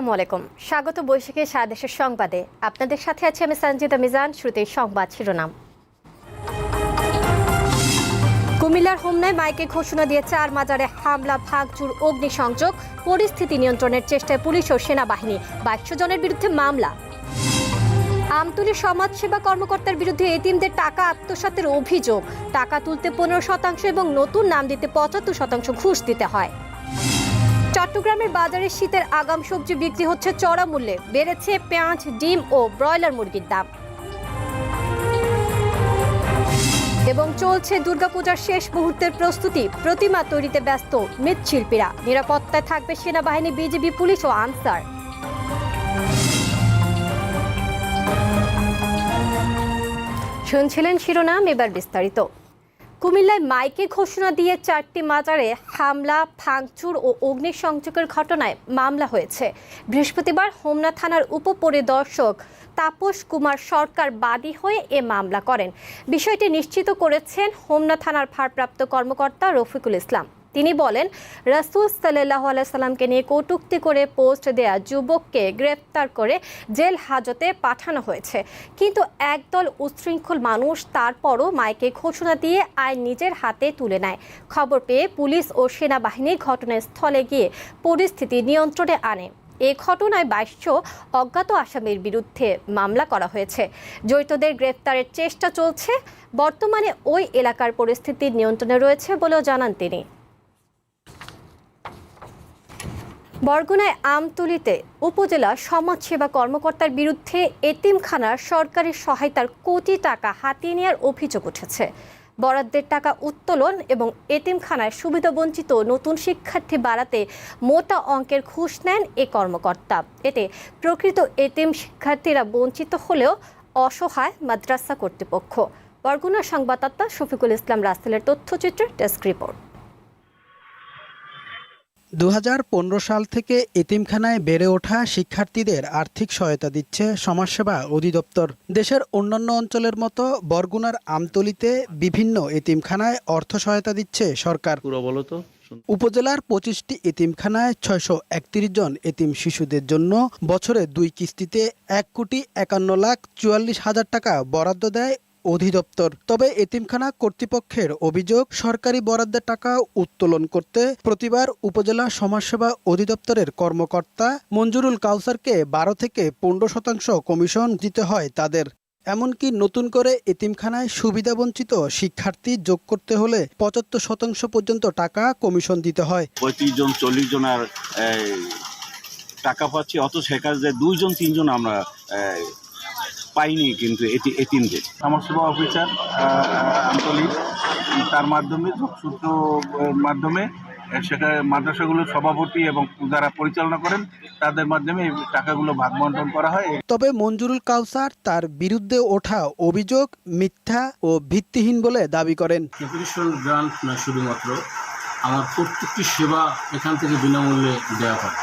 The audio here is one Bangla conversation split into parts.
আসসালামু আলাইকুম। স্বাগত বৈশাখী সারা দেশের সংবাদে। আপনাদের সাথে আছি আমি সঞ্জিতা মিজান, শুরুতেই সংবাদ শিরোনাম। কুমিল্লার হোমনায় মাইকে ঘোষণা দিয়ে চার মাজারে হামলা, ভাঙচুর, অগ্নিসংযোগ, পরিস্থিতি নিয়ন্ত্রণের চেষ্টায় পুলিশ ও সেনাবাহিনী বাইশশো জনের বিরুদ্ধে মামলা। আমতুলি সমাজসেবা কর্মকর্তার বিরুদ্ধে এতিমদের টাকা আত্মসাতের অভিযোগ। টাকা তুলতে পনেরো শতাংশ এবং নতুন নাম দিতে পঁচাত্তর শতাংশ ঘুষ দিতে হয়। চট্টগ্রামের বাজারে শীতের আগাম সবজি বিক্রি হচ্ছে চড়া মূল্যে। বেড়েছে পেঁয়াজ, ডিম ও ব্রয়লার মুরগির দাম। এবং চলছে দুর্গাপূজার শেষ মুহূর্তের প্রস্তুতি। প্রতিমা তৈরিতে ব্যস্ত মৃৎশিল্পীরা। নিরাপত্তায় থাকবে সেনাবাহিনী, বিজিবি, পুলিশ ও আনসার। শুনছিলেন শিরোনাম, এবার বিস্তারিত। কুমিল্লায় মাইকে ঘোষণা দিয়ে চারটি মাজারে হামলা, ভাঙচুর ও অগ্নিসংযোগের ঘটনায় মামলা হয়েছে। বৃহস্পতিবার হোমনা থানার উপপরিদর্শক তাপস কুমার সরকার বাদী হয়ে এ মামলা করেন। বিষয়টি নিশ্চিত করেছেন হোমনা থানার ভারপ্রাপ্ত কর্মকর্তা রফিকুল ইসলাম। তিনি বলেন, রাসুল সাল্লাহ সাল্লামকে নিয়ে কটূক্তি করে পোস্ট দেয়া যুবককে গ্রেপ্তার করে জেল হাজতে পাঠানো হয়েছে। কিন্তু একদল উচ্ছৃঙ্খল মানুষ তারপরও মাইকে ঘোষণা দিয়ে আইন নিজের হাতে তুলে নেয়। খবর পেয়ে পুলিশ ও সেনাবাহিনী ঘটনাস্থলে গিয়ে পরিস্থিতি নিয়ন্ত্রণে আনে। এ ঘটনায় বাইশশো অজ্ঞাত আসামির বিরুদ্ধে মামলা করা হয়েছে। জড়িতদের গ্রেপ্তারের চেষ্টা চলছে। বর্তমানে ওই এলাকার পরিস্থিতি নিয়ন্ত্রণে রয়েছে বলেও জানান তিনি। বরগুনায় আমতলিতে উপজেলা সমাজসেবা কর্মকর্তার বিরুদ্ধে এতিমখানার সরকারি সহায়তার কোটি টাকা হাতিয়ে নেওয়ার অভিযোগ উঠেছে। বরাদ্দের টাকা উত্তোলন এবং এতিমখানায় সুবিধাবঞ্চিত নতুন শিক্ষার্থী বাড়াতে মোটা অঙ্কের ঘুষ নেন এ কর্মকর্তা। এতে প্রকৃত এতিম শিক্ষার্থীরা বঞ্চিত হলেও অসহায় মাদ্রাসা কর্তৃপক্ষ। বরগুনা সংবাদদাতা শফিকুল ইসলাম রাসেলের তথ্যচিত্রের ডেস্ক রিপোর্ট। দু হাজার পনেরো সাল থেকে এতিমখানায় বেড়ে ওঠা শিক্ষার্থীদের আর্থিক সহায়তা দিচ্ছে সমাজসেবা অধিদপ্তর। দেশের অন্যান্য অঞ্চলের মতো বরগুনার আমতলিতে বিভিন্ন এতিমখানায় অর্থ সহায়তা দিচ্ছে সরকার। উপজেলার পঁচিশটি এতিমখানায় ছয়শো একত্রিশ জন এতিম শিশুদের জন্য বছরে দুই কিস্তিতে এক কোটি একান্ন লাখ চুয়াল্লিশ হাজার টাকা বরাদ্দ দেয় অধিদপ্তর। তবে এতিমখানা কর্তৃপক্ষের অভিযোগ, সরকারি বরাদ্দের টাকা উত্তোলন করতে প্রতিবার উপজেলা সমাজসেবা অধিদপ্তরের কর্মকর্তা মঞ্জুরুল কাউসারকে বারো থেকে পনেরো শতাংশ কমিশন দিতে হয় তাদের। এমনকি নতুন করে এতিমখানায় সুবিধাবঞ্চিত শিক্ষার্থী যোগ করতে হলে পঁচাত্তর শতাংশ পর্যন্ত টাকা কমিশন দিতে হয়। পঁয়ত্রিশ জন, চল্লিশ জন আর টাকা পাচ্ছি অত সেখানে যে দুইজন, তিনজন আমরা পাইনি কিন্তু এটি এতিমদের আমার সেবা অফিসার আন্তলিক তার মাধ্যমে সূত্র মাধ্যমে সেখানে মাদ্রাসাগুলোর সভাপতি এবং যারা পরিচালনা করেন তাদের মাধ্যমে এই টাকাগুলো ভাগ বন্টন করা হয়। তবে মঞ্জুরুল কাউসার তার বিরুদ্ধে ওঠা অভিযোগ মিথ্যা ও ভিত্তিহীন বলে দাবি করেন। গ্রান্ট না শুধুমাত্র আমার প্রত্যেকটি সেবা এখান থেকে বিনামূল্যে দেওয়া হয়।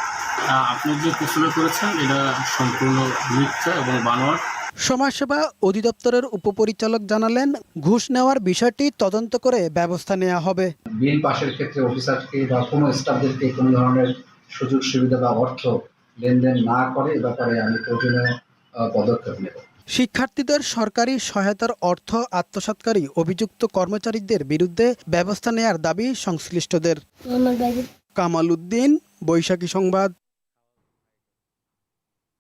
আপনি যে প্রশ্ন করেছেন এটা সম্পূর্ণ মিথ্যা এবং বানোয়ার সমাজসেবা অধিদপ্তরের উপপরিচালক জানালেন ঘুষ নেওয়ার বিষয়টি তদন্ত করে ব্যবস্থা নেওয়া হবে। বিল পাশের ক্ষেত্রে অফিসারকে বা কোনো স্টাফদেরকে কোনো ধরনের সুযোগ সুবিধা বা অর্থ লেনদেন না করে এ ব্যাপারে আমি প্রয়োজনীয় পদক্ষেপ নেব। শিক্ষার্থীদের সরকারি সহায়তার অর্থ আত্মসাৎকারী অভিযুক্ত কর্মচারীদের বিরুদ্ধে ব্যবস্থা নেয়ার দাবি সংশ্লিষ্টদের। কামাল উদ্দিন বৈশাখী সংবাদ।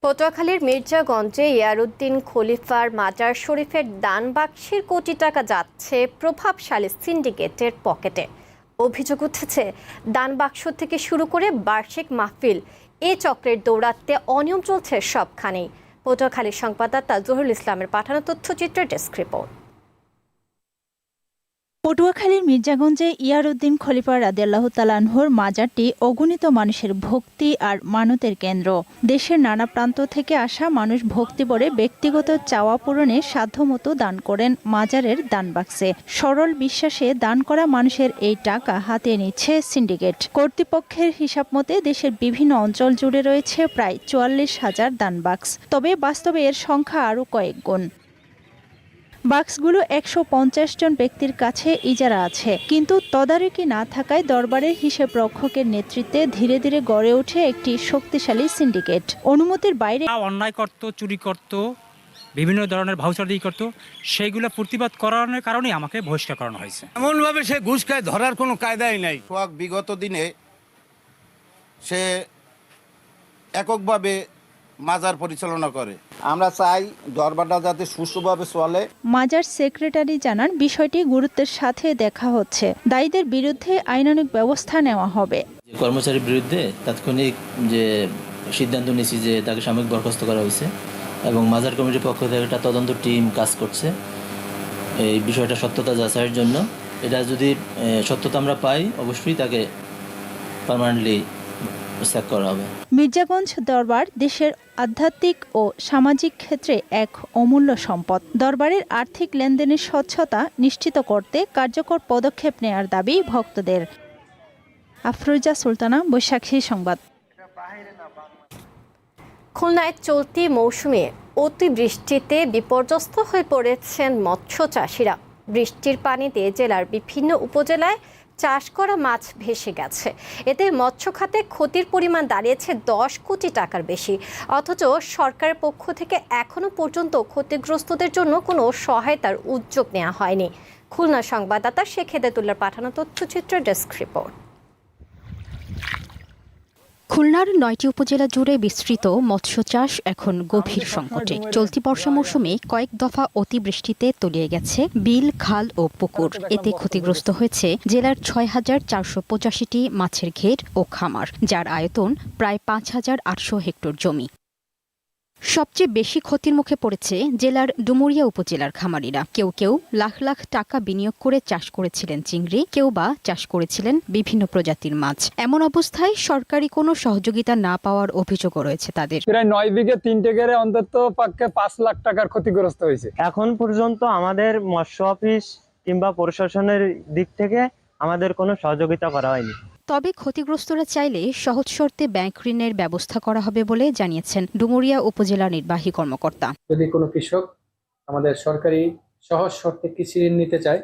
পটুয়াখালীর মির্জাগঞ্জে ইয়ারউদ্দিন খলিফার মাজার শরীফের দান বাক্সের কোটি টাকা যাচ্ছে প্রভাবশালী সিন্ডিকেটের পকেটে। অভিযোগ উঠেছে, দান বাক্স থেকে শুরু করে বার্ষিক মাহফিল, এ চক্রের দৌরাত্মে অনিয়ম চলছে সবখানেই। পটুয়াখালীর সংবাদদাতা জহুরুল ইসলামের পাঠানো তথ্যচিত্রের ডেস্ক রিপোর্ট। পটুয়াখালীর মির্জাগঞ্জে ইয়ারউদ্দিন খলিফা রাদিয়াল্লাহ তালানহর মাজারটি অগণিত মানুষের ভক্তি আর মানতের কেন্দ্র। দেশের নানা প্রান্ত থেকে আসা মানুষ ভক্তি ভরে ব্যক্তিগত চাওয়া পূরণে সাধ্যমতো দান করেন মাজারের দান বাক্সে। সরল বিশ্বাসে দান করা মানুষের এই টাকা হাতে নিচ্ছে সিন্ডিকেট। কর্তৃপক্ষের হিসাব মতে দেশের বিভিন্ন অঞ্চল জুড়ে রয়েছে প্রায় চুয়াল্লিশ হাজার দান বাক্স। তবে বাস্তবে এর সংখ্যা আরও কয়েক গুণ। বাক্সগুলো একশো পঞ্চাশ জন ব্যক্তির কাছে ইজারা আছে। কিন্তু তদারকি না থাকায় দরবারের হিসেব রক্ষকের নেতৃত্বে ধীরে ধীরে গড়ে ওঠে একটি শক্তিশালী সিন্ডিকেট। অনুমতির বাইরে অন্যায় করত চুরি করত বিভিন্ন ধরনের ভাউচার দিয়ে করতো সেইগুলো প্রতিবাদ করানোর কারণেই আমাকে বহিষ্কার করানো হয়েছে। এমনভাবে সে ঘুষ খায় ধরার কোনো কায়দাই নাই। বিগত দিনে সে এককভাবে মাজার পরিচালনা করে। আমরা চাই দরবারটা যাতে সুষ্ঠুভাবে চলে। মাজার সেক্রেটারি জানান বিষয়টি গুরুত্বের সাথে দেখা হচ্ছে। দায়ীদের বিরুদ্ধে আইনানুগ ব্যবস্থা নেওয়া হবে। কর্মচারীর বিরুদ্ধে তাৎক্ষণিক যে সিদ্ধান্ত নিয়েছি যে তাকে সাময়িক বরখাস্ত করা হয়েছে এবং মাজার কমিটির পক্ষ থেকে একটা তদন্ত টিম কাজ করছে। এই বিষয়টা সত্যতা যাচাইয়ের জন্য। এটা যদি সত্যতা আমরা পাই অবশ্যই তাকে পার্মানেন্টলি স্যাক করা হবে। মির্জাগঞ্জ দরবার দেশের আধ্যাত্মিক ও সামাজিক ক্ষেত্রে এক অমূল্য সম্পদ। দরবারের আর্থিক লেনদেনের স্বচ্ছতা নিশ্চিত করতে কার্যকর পদক্ষেপ নেয়ার দাবি ভক্তদের। আফরোজা সুলতানা বৈশাখী সংবাদ। খুলনায় চলতি মৌসুমে অতিবৃষ্টিতে বিপর্যস্ত হয়ে পড়েছেন মৎস্য চাষিরা। বৃষ্টির পানিতে জেলার বিভিন্ন উপজেলায় চাষ করা মাছ ভেসে গেছে। এতে মৎস্য খাতে ক্ষতির পরিমাণ দাঁড়িয়েছে দশ কোটি টাকার বেশি। অথচ সরকারের পক্ষ থেকে এখনও পর্যন্ত ক্ষতিগ্রস্তদের জন্য কোনো সহায়তার উদ্যোগ নেওয়া হয়নি। খুলনা সংবাদদাতা শেখ হেদাতুল্লার পাঠানো তথ্যচিত্র ডেস্ক রিপোর্ট। খুলনার নয়টি উপজেলা জুড়ে বিস্তৃত মৎস্য চাষ এখন গভীর সংকটে। চলতি বর্ষা মৌসুমে কয়েক দফা অতিবৃষ্টিতে তলিয়ে গেছে বিল, খাল ও পুকুর। এতে ক্ষতিগ্রস্ত হয়েছে জেলার ছয় হাজার চারশো পঁচাশিটি মাছের ঘের ও খামার, যার আয়তন প্রায় পাঁচ হাজার আটশো হেক্টর জমি। সবচেয়ে বেশি ক্ষতির মুখে পড়েছে জেলার ডুমুরিয়া উপজেলার খামারিরা। কেউ কেউ লাখ লাখ টাকা বিনিয়োগ করে চাষ করেছিলেন চিংড়ি কেউ বা চাষ করেছিলেন বিভিন্ন প্রজাতির মাছ। এমন অবস্থায় সরকারি কোনো সহযোগিতা না পাওয়ার অভিযোগও রয়েছে তাদের। প্রায় নয় বিঘে তিনটে গেড়ে অন্তত পক্ষে পাঁচ লাখ টাকার ক্ষতিগ্রস্ত হয়েছে। এখন পর্যন্ত আমাদের মৎস্য অফিস কিংবা প্রশাসনের দিক থেকে আমাদের কোনো সহযোগিতা করা হয়নি। তবে ক্ষতিগ্রস্তরা চাইলে সহজ শর্তে ব্যাংক ঋণের ব্যবস্থা করা হবে বলে জানিয়েছেন ডুমুরিয়া উপজেলা নির্বাহী কর্মকর্তা। যদি কোনো কৃষক আমাদের সরকারি সহজ শর্তে কৃষি ঋণ নিতে চায়,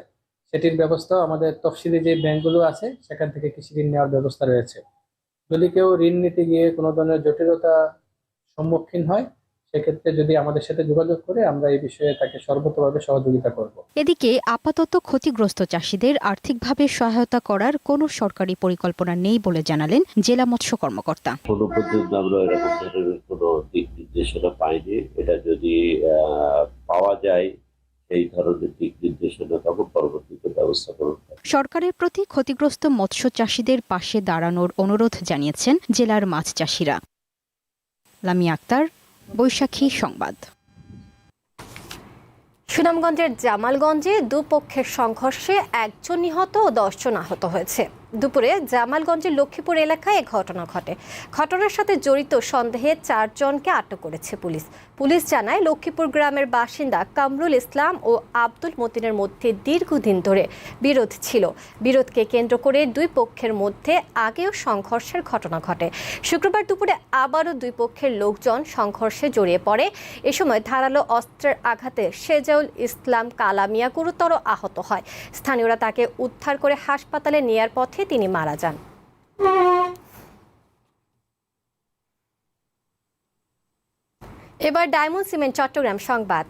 সেটির ব্যবস্থা আমাদের তফসিলি যে ব্যাংকগুলো আছে, সেখান থেকে কৃষি ঋণ নেওয়ার ব্যবস্থা রয়েছে। যদি কেউ ঋণ নিতে গিয়ে কোনো ধরনের জটিলতা সম্মুখীন হয় সেক্ষেত্রে যদি আমাদের সাথে যোগাযোগ করে আমরা এই বিষয়ে তাকে সর্বতভাবে সহযোগিতা করব। এদিকে আপাতত ক্ষতিগ্রস্ত চাষিদের আর্থিকভাবে সহায়তা করার কোনো সরকারি পরিকল্পনা নেই বলে জানালেন জেলা মৎস্য কর্মকর্তা। কোনো পর্যন্ত আমরা এরকম ধরনের কোনো দিক নির্দেশনা পাইনি এটা যদি পাওয়া যায় সেই ধরনের দিক নির্দেশনা তখন পরবর্তীতে ব্যবস্থা করুন। সরকারের প্রতি ক্ষতিগ্রস্ত মৎস্য চাষিদের পাশে দাঁড়ানোর অনুরোধ জানিয়েছেন জেলার মাছ চাষিরা। লামিয়া আক্তার বৈশাখী সংবাদ। সুনামগঞ্জের জামালগঞ্জে দুপক্ষের সংঘর্ষে একজন নিহত ও দশজন আহত হয়েছে। দুপুরে জামালগঞ্জের লক্ষ্মীপুর এলাকায় এ ঘটনা ঘটে। ঘটনার সাথে জড়িত সন্দেহে চারজনকে আটক করেছে পুলিশ। পুলিশ জানায়, লক্ষ্মীপুর গ্রামের বাসিন্দা কামরুল ইসলাম ও আব্দুল মতিনের মধ্যে দীর্ঘদিন ধরে বিরোধ ছিল। বিরোধকে কেন্দ্র করে দুই পক্ষের মধ্যে আগেও সংঘর্ষের ঘটনা ঘটে। শুক্রবার দুপুরে আবারও দুই পক্ষের লোকজন সংঘর্ষে জড়িয়ে পড়ে। এ সময় ধারালো অস্ত্রের আঘাতে শেজাউল ইসলাম কালামিয়া গুরুতর আহত হয়। স্থানীয়রা তাকে উদ্ধার করে হাসপাতালে নেয়ার পথে তিনি মারা যান। এবার ডায়মন্ড সিমেন্ট, চট্টগ্রাম সংবাদ।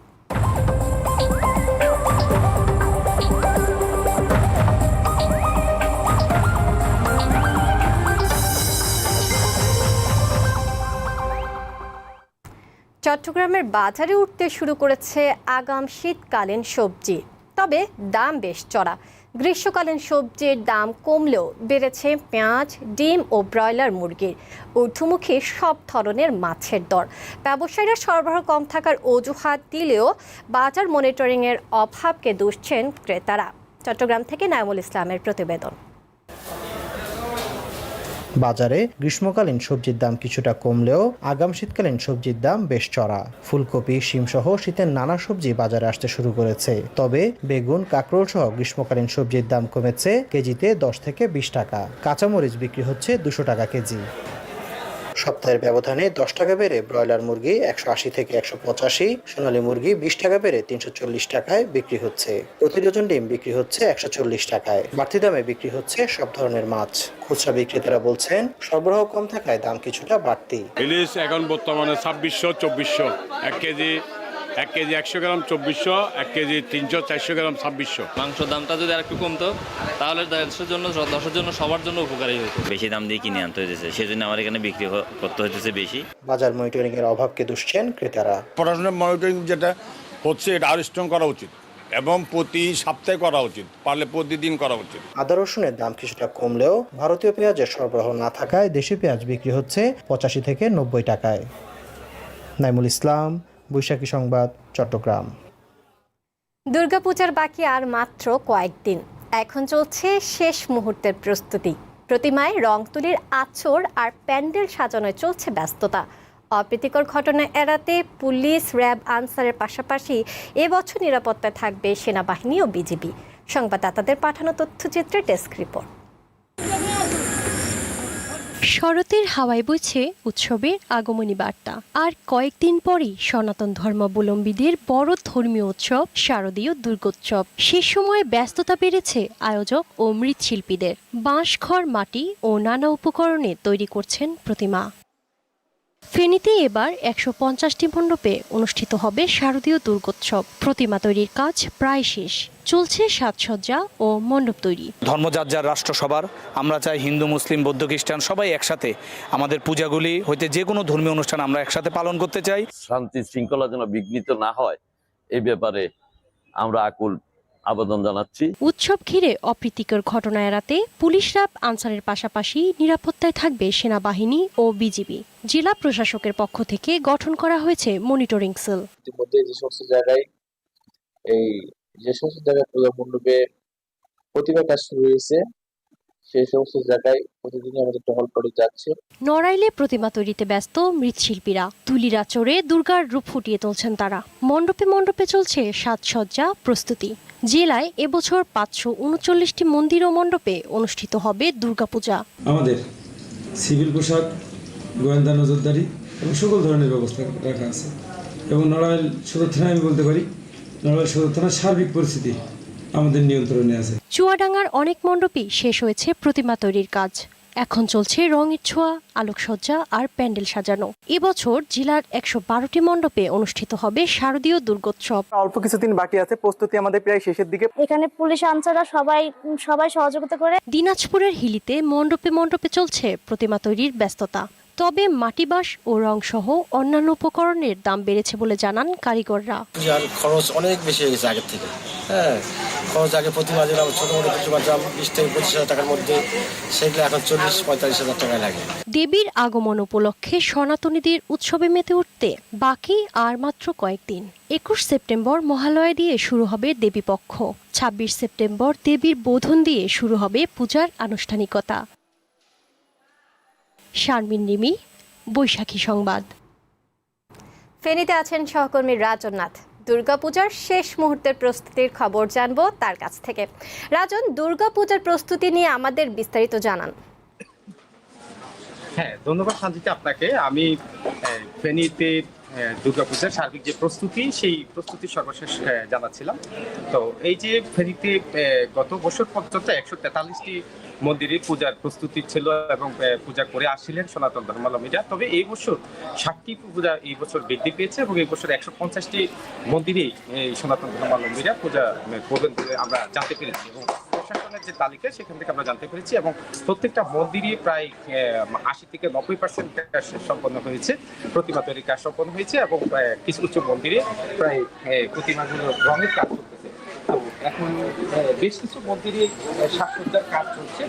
চট্টগ্রামের বাজারে উঠতে শুরু করেছে আগাম শীতকালীন সবজি। তবে দাম বেশ চড়া। গ্রীষ্মকালীন সবজির দাম কমলেও বেড়েছে পেঁয়াজ, ডিম ও ব্রয়লার মুরগির। ঊর্ধ্বমুখী সব ধরনের মাছের দর। ব্যবসায়ীরা সরবরাহ কম থাকার অজুহাত দিলেও বাজার মনিটরিংয়ের অভাবকে দুষছেন ক্রেতারা। চট্টগ্রাম থেকে নায়মুল ইসলামের প্রতিবেদন। বাজারে গ্রীষ্মকালীন সবজির দাম কিছুটা কমলেও আগাম শীতকালীন সবজির দাম বেশ চড়া। ফুলকপি, শিমসহ শীতের নানা সবজি বাজারে আসতে শুরু করেছে। তবে বেগুন, কাঁকরোল সহ গ্রীষ্মকালীন সবজির দাম কমেছে কেজিতে দশ থেকে বিশ টাকা। কাঁচামরিচ বিক্রি হচ্ছে দুশো টাকা কেজি। সপ্তাহের ব্যবধানে দশ টাকা বেড়ে ব্রয়লার মুরগি একশো আশি থেকে একশো পঁচাশি, সোনালী মুরগি বিশ টাকা বেড়ে তিনশো চল্লিশ টাকায় বিক্রি হচ্ছে। প্রতি ডজন ডিম বিক্রি হচ্ছে একশো চল্লিশ টাকায়। বাড়তি দামে বিক্রি হচ্ছে সব ধরনের মাছ। খুচরা বিক্রেতারা বলছেন, সরবরাহ কম থাকায় দাম কিছুটা বাড়তি। ইলিশ এখন বর্তমানে ছাব্বিশশো, চব্বিশশো। এক কেজি এক কেজি একশো গ্রাম চব্বিশশো এক কেজি তিনশো চারশো গ্রাম ছাব্বিশশো। মাংস দামটা যদি আরেকটু কমতো তাহলে দেশের জন্য দশের জন্য সবার জন্য উপকারী হতো বেশি দাম দিয়ে কিনে আনতে হইতেছে সেজন্য আমার এখানে বিক্রি করতে হইতেছে বেশি। বাজার মনিটরিং এর অভাবকে দুষছেন ক্রেতারা। পড়াশোনার মনিটরিং যেটা হচ্ছে এটা আরও স্ট্রং করা উচিত এবং প্রতি সপ্তাহে করা উচিত পারলে প্রতিদিন করা উচিত। আদা রসুনের দাম কিছুটা কমলেও ভারতীয় পেঁয়াজের সরবরাহ না থাকায় দেশি পেঁয়াজ বিক্রি হচ্ছে পঁচাশি থেকে নব্বই টাকায়। নাইমুল ইসলাম বৈশাখী সংবাদ, চট্টগ্রাম। দুর্গাপূজার বাকি আর মাত্র কয়েকদিন। এখন চলছে শেষ মুহূর্তের প্রস্তুতি। প্রতিমায় রং তুলির আচর আর প্যান্ডেল সাজানোয় চলছে ব্যস্ততা। অপ্রীতিকর ঘটনা এড়াতে পুলিশ, র্যাব, আনসারের পাশাপাশি এবছর নিরাপত্তায় থাকবে সেনাবাহিনী ও বিজিবি। সংবাদদাতাদের পাঠানো তথ্যচিত্রের ডেস্ক রিপোর্ট। শরতের হাওয়ায় বইছে উৎসবের আগমনী বার্তা। আর কয়েকদিন পরই সনাতন ধর্মাবলম্বীদের বড় ধর্মীয় উৎসব শারদীয় দুর্গোৎসব। সে সময়ে ব্যস্ততা বেড়েছে আয়োজক ও মৃৎশিল্পীদের। বাঁশখড় মাটি ও নানা উপকরণে তৈরি করছেন প্রতিমা। ফেনীতে এবার একশো পঞ্চাশটি মণ্ডপে অনুষ্ঠিত হবে শারদীয় দুর্গোৎসব। প্রতিমা তৈরির কাজ প্রায় শেষ। চলছে সাজসজ্জা ও মণ্ডপ তৈরি। ধর্মযার যার রাষ্ট্র সবার আমরা চাই হিন্দু মুসলিম বৌদ্ধ খ্রিস্টান সবাই একসাথে আমাদের পূজাগুলি হইতে যে কোনো ধর্মীয় অনুষ্ঠান আমরা একসাথে পালন করতে চাই। শান্তি শৃঙ্খলা যেন বিঘ্নিত না হয় এই ব্যাপারে আমরা আকুল আবেদন জানাচ্ছি। উৎসব ঘিরে অপ্রীতিকর ঘটনা এড়াতে পুলিশ র্যাব আনসারের পাশাপাশি নিরাপত্তায় থাকবে সেনাবাহিনী ও বিজিবি। জেলা প্রশাসকের পক্ষ থেকে গঠন করা হয়েছে মনিটরিং সেল। ইতিমধ্যে যে সমস্ত জায়গায় এই যে সমস্ত জায়গায় পূজা মণ্ডপে প্রতিমা কাজ শুরু হয়েছে সেই সমস্ত জায়গায় প্রতিদিনই আমাদের টহল করে যাচ্ছে। নড়াইলে প্রতিমা তৈরিতে ব্যস্ত মৃৎশিল্পীরা। তুলিরা চড়ে দুর্গার রূপ ফুটিয়ে তুলছেন তারা। মণ্ডপে মণ্ডপে চলছে সাজসজ্জা প্রস্তুতি। জেলায় এবছর পাঁচশো উনচল্লিশটি মন্দির ও মণ্ডপে অনুষ্ঠিত হবে দুর্গাপূজা। আমাদের সিভিল পোশাক গোয়েন্দা নজরদারি এবং সকল ধরনের ব্যবস্থা রাখা আছে। এবং নড়াইল সদর থানায় আমি বলতে পারি থানার সার্বিক পরিস্থিতি আমাদের নিয়ন্ত্রণে আছে। চুয়াডাঙ্গার অনেক মণ্ডপই শেষ হয়েছে প্রতিমা তৈরির কাজ। এখন চলছে রঙের ছোঁয়া আলোকসজ্জা আর প্যান্ডেল সাজানো। এবছর জেলার একশো বারোটি মণ্ডপে অনুষ্ঠিত হবে শারদীয় দুর্গোৎসব। অল্প কিছুদিন বাকি আছে প্রস্তুতি আমাদের প্রায় শেষের দিকে। এখানে পুলিশ আনসাররা সবাই সবাই সহযোগিতা করে। দিনাজপুরের হিলিতে মণ্ডপে মণ্ডপে চলছে প্রতিমা তৈরির ব্যস্ততা। তবে মাটি মাটিবাস ও রং সহ অন্যান্য উপকরণের দাম বেড়েছে বলে জানান কারিগররা। খরচ অনেক বেশি হয়ে গেছে আগের থেকে। হ্যাঁ খরচ আগে প্রতিমা দিলাম ছোটো মোটো প্রতিমা দাম বিশ থেকে পঁচিশ হাজার টাকার মধ্যে সেগুলো এখন চল্লিশ পঁয়তাল্লিশ হাজার টাকা লাগে। দেবীর আগমন উপলক্ষে সনাতনীদের উৎসবে মেতে উঠতে বাকি আর মাত্র কয়েকদিন। একুশ সেপ্টেম্বর মহালয়া দিয়ে শুরু হবে দেবীপক্ষ। ছাব্বিশ সেপ্টেম্বর দেবীর বোধন দিয়ে শুরু হবে পূজার আনুষ্ঠানিকতা। শারমিন রিমি বৈশাখী সংবাদ। ফেনীতে আছেন সহকর্মী রাজনাথ দুর্গাপূজার শেষ মুহূর্তের প্রস্তুতির খবর জানব তার কাছ থেকে। রাজন দুর্গাপূজার প্রস্তুতি নিয়ে আমাদের বিস্তারিত জানান। হ্যাঁ ধন্যবাদ শান্তিতে আপনাকে। আমি ফেনীতে দুর্গাপূজার সার্বিক যে প্রস্তুতি, সেই প্রস্তুতি সর্বশেষ জানাচ্ছিলাম। তো এই যে ফেরিতে গত বছর পর্যন্ত একশো তেতাল্লিশটি মন্দিরে পূজার প্রস্তুতি ছিল এবং পূজা করে আসছিলেন সনাতন ধর্মাবলম্বীরা। তবে এই বছর ষাটটি পূজা এই বছর বৃদ্ধি পেয়েছে এবং এই বছর একশো পঞ্চাশটি মন্দিরেই সনাতন ধর্মাবলম্বীরা পূজা করবেন আমরা জানতে পেরেছি এবং প্রশাসনের যে তালিকা সেখান থেকে আমরা জানতে পেরেছি এবং প্রত্যেকটা মন্দিরই প্রায় আশি থেকে নব্বই পার্সেন্ট সম্পন্ন হয়েছে প্রতিমা তৈরির কাজ সম্পন্ন হয়েছে এবং কিছু কিছু মন্দিরে প্রায় প্রতিমাগুলো রঙের কাজ করতেছে তো এখন বেশ কিছু মন্দিরে সাজসজ্জার কাজ চলছে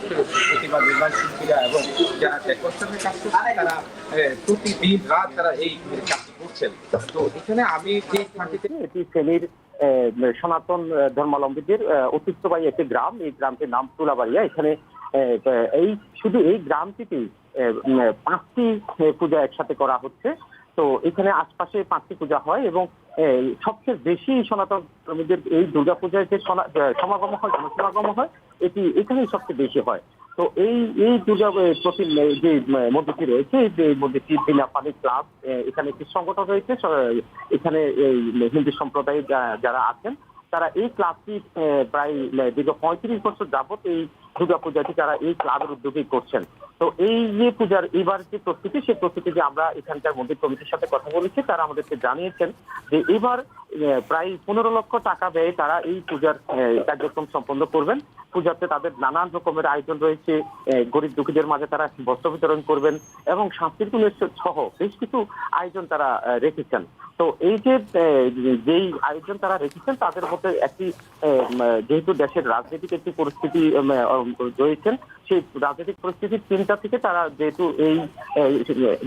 প্রতিমা নির্মাণ শিল্পীরা এবং যারা ডেকোরেশনের কাজ করছে তারা প্রতিদিন রাত তারা এই কাজ করছেন। তো এখানে আমি যে এটি আহ, সনাতন ধর্মাবলম্বীদের ঐতিহ্যবাহী একটি গ্রাম। এই গ্রামটির নাম তুলাবাড়িয়া। এখানে এই, শুধু এই গ্রামটিতেই পাঁচটি পূজা একসাথে করা হচ্ছে। তো এখানে আশপাশে পাঁচটি পূজা হয় এবং সবচেয়ে বেশি সনাতন ধর্মীদের এই দুর্গাপূজায় যে সমাগম হয়, জনসমাগম হয়, এটি এখানেই সবচেয়ে বেশি হয়। তো এই এই দুর্গা প্রতি যে মন্দিরটি রয়েছে যে মন্দিরটি ভিলাপানি ক্লাব এখানে একটি সংগঠন রয়েছে এখানে এই হিন্দু সম্প্রদায়ের যারা আছেন, তারা এই ক্লাবটি প্রায় দীর্ঘ পঁয়ত্রিশ বছর যাবত এই দুর্গা পূজাটি তারা এই ক্লাবের উদ্যোগেই করছেন। তো এই যে পূজার এবার যে প্রস্তুতি, সেই প্রস্তুতি যে আমরা এখানকার মন্দির কমিটির সাথে কথা বলেছি, তারা আমাদেরকে জানিয়েছেন যে এবার প্রায় পনেরো লক্ষ টাকা ব্যয়ে তারা এই পূজার কার্যক্রম সম্পন্ন করবেন। পূজাতে তাদের নানান রকমের আয়োজন রয়েছে। গরিব দুঃখীদের মাঝে তারা বস্ত্র বিতরণ করবেন এবং সাংস্কৃতিক অনুষ্ঠান সহ বেশ কিছু আয়োজন তারা রেখেছেন। তো এই যেই আয়োজন তারা রেখেছেন, তাদের মধ্যে একটি যেহেতু দেশের রাজনৈতিক একটি পরিস্থিতি রয়েছেন, সেই রাজনৈতিক পরিস্থিতির চিন্তা থেকে তারা যেহেতু এই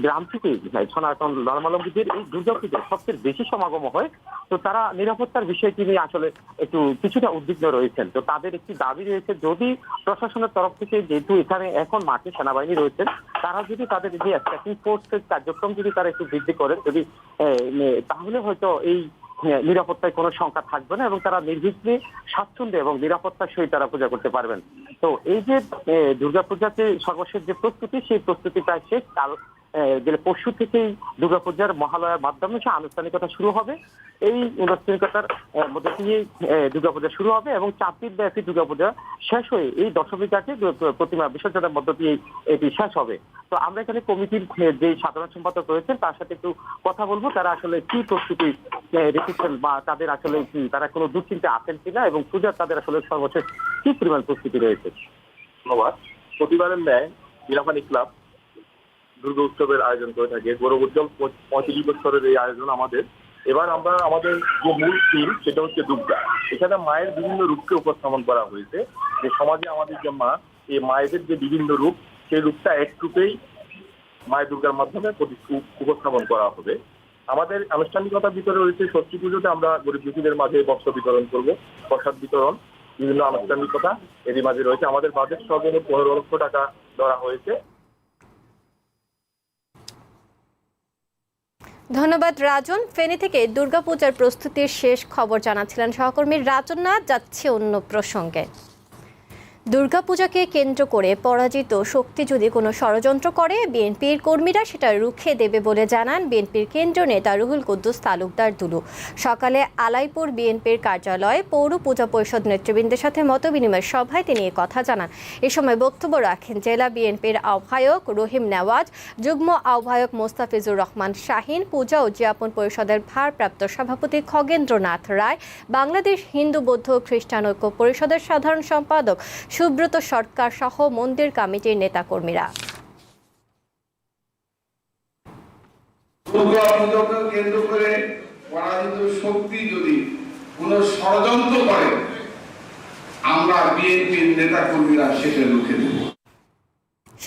গ্রাম থেকে সনাতন ধর্মাবলম্বীদের এই দুর্গা পুজোয় সবচেয়ে বেশি সমাগম হয়, তো তারা নিরাপত্তার বিষয়টি নিয়ে আসলে একটু কিছুটা উদ্বিগ্ন রয়েছেন। তো তাদের একটি দাবি রয়েছে, যদি প্রশাসনের তরফ থেকে যেহেতু এখানে এখন মাঠে সেনাবাহিনী রয়েছেন তারা যদি তাদের যে ট্র্যাকিং ফোর্সের কার্যক্রম যদি তারা একটু বৃদ্ধি করেন যদি তাহলে হয়তো এই নিরাপত্তায় কোনো সংখ্যা থাকবে না এবং তারা নির্বিঘ্নে স্বাচ্ছন্দ্য এবং নিরাপত্তার সহিত তারা পূজা করতে পারবেন। তো এই যে দুর্গাপূজাতে সর্বশেষ যে প্রস্তুতি, সেই প্রস্তুতি প্রায় শেষ। কাল গেলে পরশু থেকেই দুর্গাপূজার মহালয়ার মাধ্যমে সে আনুষ্ঠানিকতা শুরু হবে। এই আনুষ্ঠানিকতার মধ্যে দিয়ে দুর্গাপূজা শুরু হবে এবং চার ব্যাপী দুর্গাপূজা শেষ হয়ে এই দশমী ঘাটে দু- প্রতিমা বিসর্জনের মধ্য দিয়ে এটি শেষ হবে। তো আমরা এখানে কমিটির যে সাধারণ সম্পাদক রয়েছেন, তার সাথে একটু কথা বলব। তারা আসলে কি প্রস্তুতি রেখেছেন বা তাদের আসলে তারা কোনো দুশ্চিন্তা আছেন কিনা এবং পূজার তাদের আসলে সর্বশেষ কি পরিমাণ প্রস্তুতি রয়েছে? ধন্যবাদ। প্রতিবারের ন্যায় নীলাপানি ক্লাব দুর্গা উৎসবের আয়োজন করে থাকে। গৌরব উজ্জ্বল পঁয়ত্রিশ বছরের এই আয়োজন আমাদের। এবার আমরা আমাদের যে মূল থিম সেটা হচ্ছে দুর্গা। এখানে মায়ের বিভিন্ন রূপকে উপস্থাপন করা হয়েছে। যে সমাজে আমাদের যে মা এই মায়েদের যে বিভিন্ন রূপ, সেই রূপটা এক রূপেই মায়ের দুর্গার মাধ্যমে উপস্থাপন করা হবে। আমাদের আনুষ্ঠানিকতার ভিতরে রয়েছে ষষ্ঠী পুজোতে আমরা গরিব দুঃখীদের মাঝে বস্ত্র বিতরণ করব, প্রসাদ বিতরণ, বিভিন্ন আনুষ্ঠানিকতা। এরই মাঝে রয়েছে আমাদের বাজেট সর্বমোট পনেরো লক্ষ টাকা ধরা হয়েছে। ধন্যবাদ, রাজন। ফেনী থেকে দুর্গাপূজার প্রস্তুতির শেষ খবর জানাচ্ছিলেন সহকর্মী রাজন না যাচ্ছে অন্য প্রসঙ্গে। দুর্গাপূজাকে কেন্দ্র করে পরাজিত শক্তি যদি কোনো ষড়যন্ত্র করে, বিএনপির কর্মীরা সেটা রুখে দেবে বলে জানান বিএনপির কেন্দ্রীয় নেতা রুহুল কুদ্দুস তালুকদার দুলু। সকালে আলাইপুর বিএনপির কার্যালয়ে পৌর পূজা পরিষদ নেতৃবৃন্দের সাথে মতবিনিময় সভায় তিনি কথা জানান। এ সময় বক্তব্য রাখেন জেলা বিএনপির আহ্বায়ক রহিম নেওয়াজ, যুগ্ম আহ্বায়ক মোস্তাফিজুর রহমান শাহিন, পূজা উদযাপন পরিষদের ভারপ্রাপ্ত সভাপতি খগেন্দ্রনাথ রায়, বাংলাদেশ হিন্দু বৌদ্ধ খ্রিস্টান ঐক্য পরিষদের সাধারণ সম্পাদক সুব্রত সরকার সহ মন্দির কমিটির নেতাকর্মীরা। কেন্দ্র করে পরাজিত শক্তি যদি কোন ষড়যন্ত্র করে আমরা বিএনপির নেতা কর্মীরা সেটা রুখে দেব।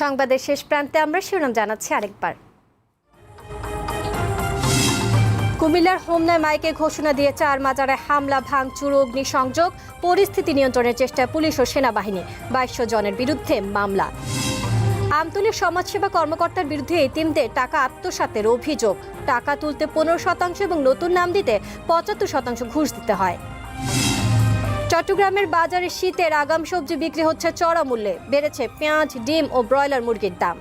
সংবাদের শেষ প্রান্তে আমরা শিরোনাম জানাচ্ছি আরেকবার। কুমিল্লার হোমনায় মাইকে ঘোষণা দিয়ে চার মাজারে হামলা, ভাঙচুর, অগ্নিসংযোগ, পরিস্থিতি নিয়ন্ত্রণের চেষ্টায় পুলিশ ও সেনাবাহিনী। বাইশশো জনের বিরুদ্ধে মামলা। আমতলীর সমাজসেবা কর্মকর্তার বিরুদ্ধে এতিমদের টাকা আত্মসাতের অভিযোগ। টাকা তুলতে পনেরো শতাংশ এবং নতুন নাম দিতে পঁচাত্তর শতাংশ ঘুষ দিতে হয়। চট্টগ্রামের বাজারে শীতের আগাম সবজি বিক্রি হচ্ছে চড়া মূল্যে। বেড়েছে পেঁয়াজ, ডিম ও ব্রয়লার মুরগির দাম।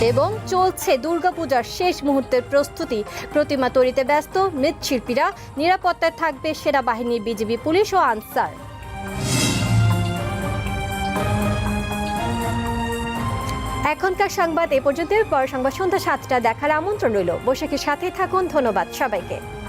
এবং চলছে দুর্গাপূজার শেষ মুহূর্তের প্রস্তুতি। প্রতিমা তৈরিতে ব্যস্ত মৃৎশিল্পীরা, নিরাপত্তায় থাকবে সেরা সেনাবাহিনী, বিজিবি পুলিশ ও আনসার। এখনকার সংবাদ এ পর্যন্ত। পর সংবাদ সন্ধ্যা সাতটা দেখার আমন্ত্রণ রইল। বৈশাখীর সাথেই থাকুন। ধন্যবাদ সবাইকে।